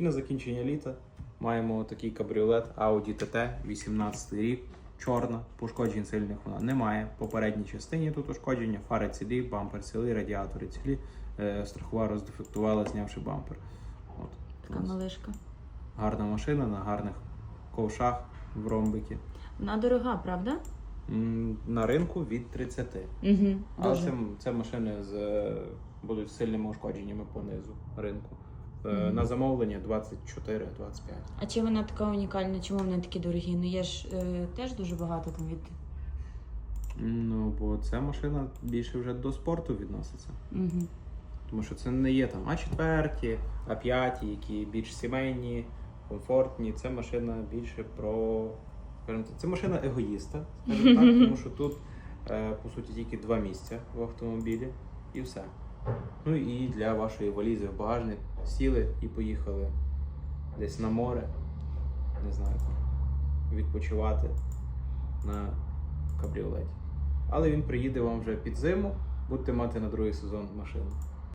І на закінчення літа маємо такий кабріолет Audi TT 18 рік. Чорна, пошкоджень сильних вона немає. В попередній частині тут ушкодження, фари цілі, бампер цілий, радіатори цілі. Е, страхова роздефектувала, знявши бампер. От. Така малишка. Гарна машина на гарних ковшах в ромбики. Вона дорога, правда? М, На ринку від 30. Угу. Але це, це машини з е, будуть з сильними ушкодженнями по низу ринку. Мгм. На замовлення 24-25. А чи вона така унікальна? Чому вони такі дорогі? Ну є ж е, теж дуже багато там від. Ну, бо ця машина більше вже до спорту відноситься. Угу. Тому що це не є там А4, А5, які більш сімейні, комфортні. Це машина більше про. скажімо Це машина егоїста, скажімо так, тому що тут, е, по суті, тільки два місця в автомобілі і все. Ну і для вашої валізи в багажник сіли і поїхали десь на море, не знаю, відпочивати на кабріолеті. Але він приїде вам вже під зиму, будете мати на другий сезон машину.